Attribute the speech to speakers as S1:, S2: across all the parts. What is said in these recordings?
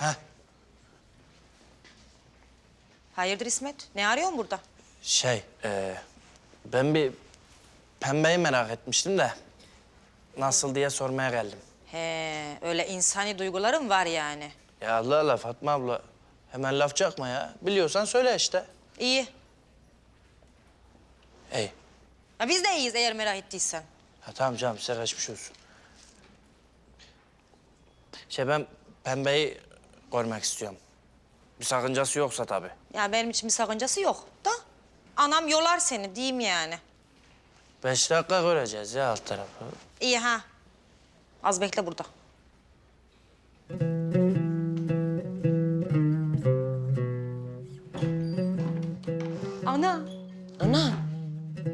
S1: Heh,
S2: Hayırdır İsmet? Ne arıyorsun burada?
S1: şey, e, ben bir pembeyi merak etmiştim de nasıl diye sormaya geldim.
S2: He, öyle insani duyguların var yani.
S1: Ya Allah Allah Fatma abla, hemen laf çakma ya. Biliyorsan söyle işte.
S2: İyi.
S1: Ey,
S2: Ha, biz de iyiyiz eğer merak ettiysen.
S1: ha, tamam canım size geçmiş olsun. Şey ben pembeyi görmek istiyorum. Bir sakıncası yoksa tabii.
S2: Ya benim için bir sakıncası yok da. Anam yolar seni diyeyim yani.
S1: Beş dakika göreceğiz ya alt tarafı.
S2: İyi ha. Az bekle burada.
S3: Ana,
S1: Ana.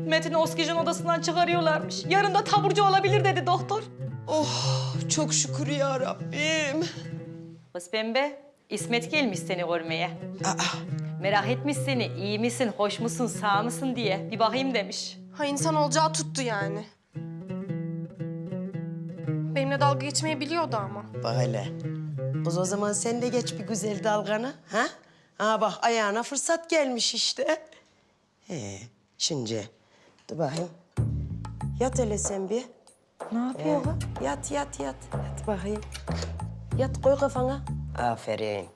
S3: Metin'i oksijen odasından çıkarıyorlarmış. Yarın da taburcu olabilir dedi doktor.
S4: Çok şükür ya Rabbim.
S3: Kız pembe, İsmet gelmiş seni görmeye. Merak etmiş seni, iyi misin, hoş musun, sağ mısın diye. Bir bakayım demiş.
S5: Ha insan olacağı tuttu yani. Benimle dalga geçmeyi biliyordu ama.
S4: Bak hele. Kız o zaman sen de geç bir güzel dalgana. Ha? Ha bak ayağına fırsat gelmiş işte. He, şimdi dur bakayım. Yat hele sen bir.
S3: Ne yapıyor kız?
S4: Yat, yat, yat. Yat bakayım. Yat, koy kafana. Aferin.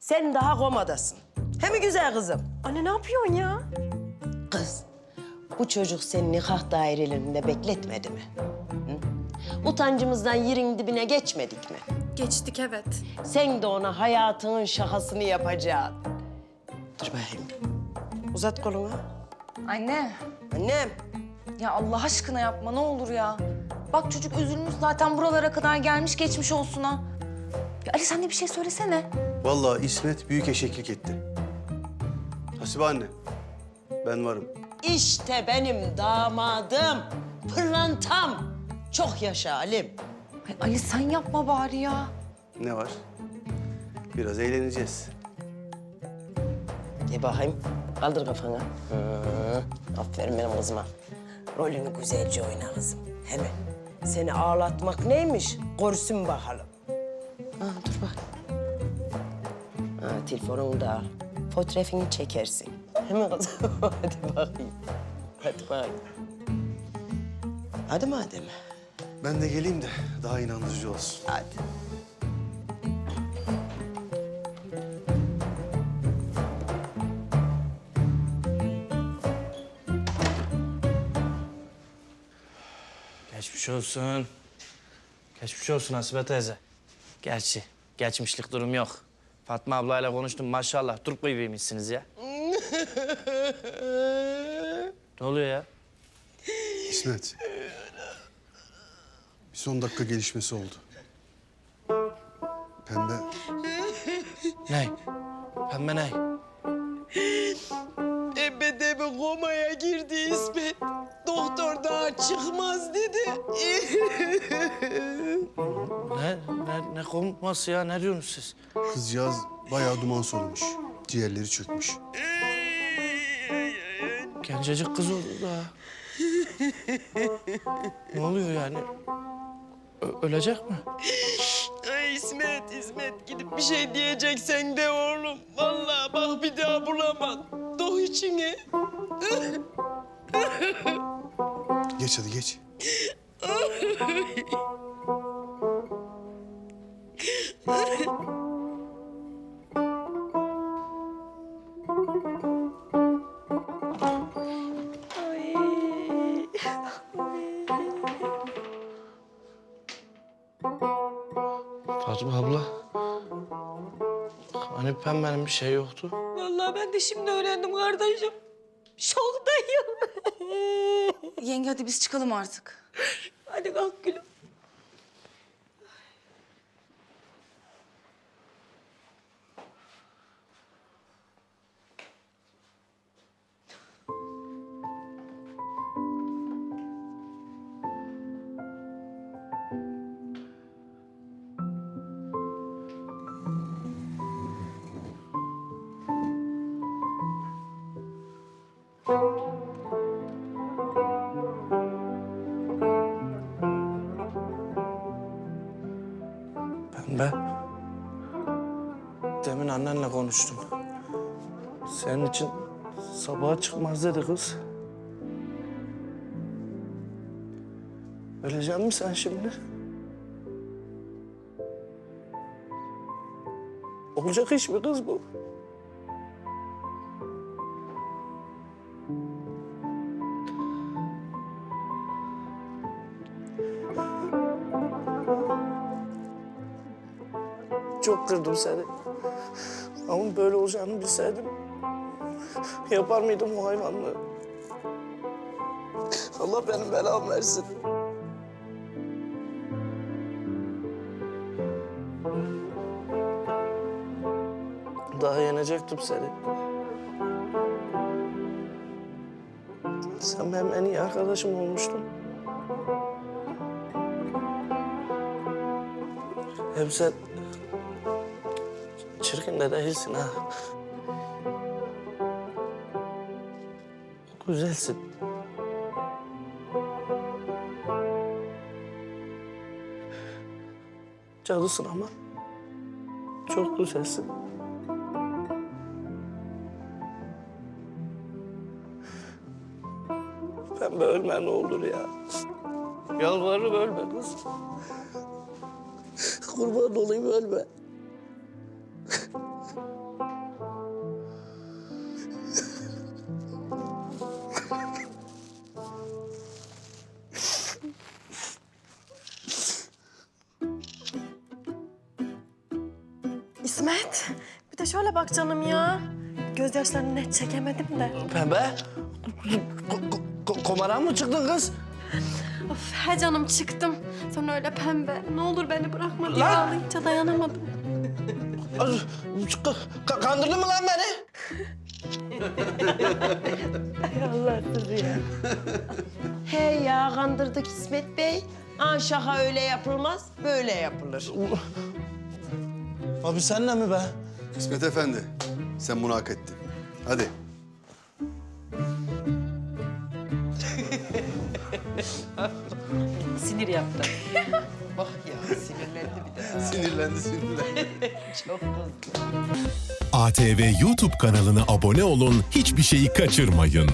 S4: Sen daha komadasın. He mi güzel kızım?
S5: Anne ne yapıyorsun ya?
S4: Kız, bu çocuk seni nikah dairelerinde bekletmedi mi? Hı? Utancımızdan yerin dibine geçmedik mi?
S5: Geçtik evet.
S4: Sen de ona hayatının şakasını yapacaksın. Dur bakayım. Uzat kolunu.
S6: Anne,
S4: Annem.
S6: ya Allah aşkına yapma ne olur ya. Bak çocuk üzülmüş zaten buralara kadar gelmiş geçmiş olsun ha. Ya Ali sen de bir şey söylesene.
S7: Vallahi İsmet büyük eşeklik etti. Hasibe anne, ben varım.
S4: İşte benim damadım. Pırlantam. Çok yaşa Halim.
S6: Ay, Ali sen yapma bari ya.
S7: Ne var? Biraz eğleneceğiz.
S4: Gel bakayım. Kaldır kafanı. Hı. Aferin benim kızıma. Rolünü güzelce oyna kızım. Hemen. Seni ağlatmak neymiş? Görsün bakalım. Ha, dur bak. Ha, telefonunu da al. Fotoğrafını çekersin. Hemen kızım. Hadi bakayım. Hadi bakayım. Hadi madem.
S7: Ben de geleyim de daha inandırıcı olsun.
S4: Hadi.
S1: Geçmiş olsun. Geçmiş olsun Hasibe teyze. Gerçi geçmişlik durum yok. Fatma ablayla konuştum maşallah. Turp gibiymişsiniz ya. ne oluyor ya?
S7: İsmet. Bir son dakika gelişmesi oldu. Pembe
S1: Ney? Pembe ney?
S4: Ebede bir komaya girdi İsmet. Doktor daha çıkmaz dedi.
S1: Ne, ne, ne konması ya? Ne diyorsunuz siz?
S7: kızcağız bayağı duman solmuş. Ciğerleri çökmüş.
S1: Gencecik kız oldu da. ne oluyor yani? Ö- ölecek mi?
S4: Ay İsmet, İsmet gidip bir şey diyeceksen de oğlum. Vallahi bak bir daha bulamam. Doğ içine.
S7: Geç hadi geç.
S1: Fatma abla. Hani pembenin bir şey yoktu?
S3: Vallahi ben de şimdi öğrendim kardeşim. Şoktayım.
S6: Yenge hadi biz çıkalım artık.
S3: Hadi kalk gülüm.
S1: Pembe. Demin annenle konuştum. Senin için sabaha çıkmaz dedi kız. Ölecek misin sen şimdi? Olacak iş mi kız bu? Çok kırdım seni. Ama böyle olacağını bilseydim yapar mıydım o hayvanlığı? Allah benim belamı versin. Daha yenecektim seni. Sen benim en iyi arkadaşım olmuştun. Hem sen çirkin de değilsin ha. Güzelsin. Cadısın ama çok güzelsin. Pembe ölme ne olur ya. Yalvarırım ölme kız. Kurban olayım ölme.
S5: İsmet, bir de şöyle bak canım ya. Gözyaşlarını net çekemedim de.
S1: Pembe? Ko- ko- ko- komara mı çıktın kız?
S5: Of, he canım çıktım. Sonra öyle pembe. Ne olur beni bırakma diye
S1: Lan!
S5: ağlayınca dayanamadım.
S1: Ka- ka- kandırdın mı lan beni?
S4: He ya kandırdık İsmet Bey. Aa, şaka öyle yapılmaz, böyle yapılır.
S1: Abi senle mi be?
S7: İsmet Efendi, sen bunu hak ettin. Hadi.
S3: Sinir yaptı.
S4: Bak ya sinirlendi bir de.
S7: Sinirlendi, sinirlendi.
S8: ATV YouTube kanalına abone olun, hiçbir şeyi kaçırmayın.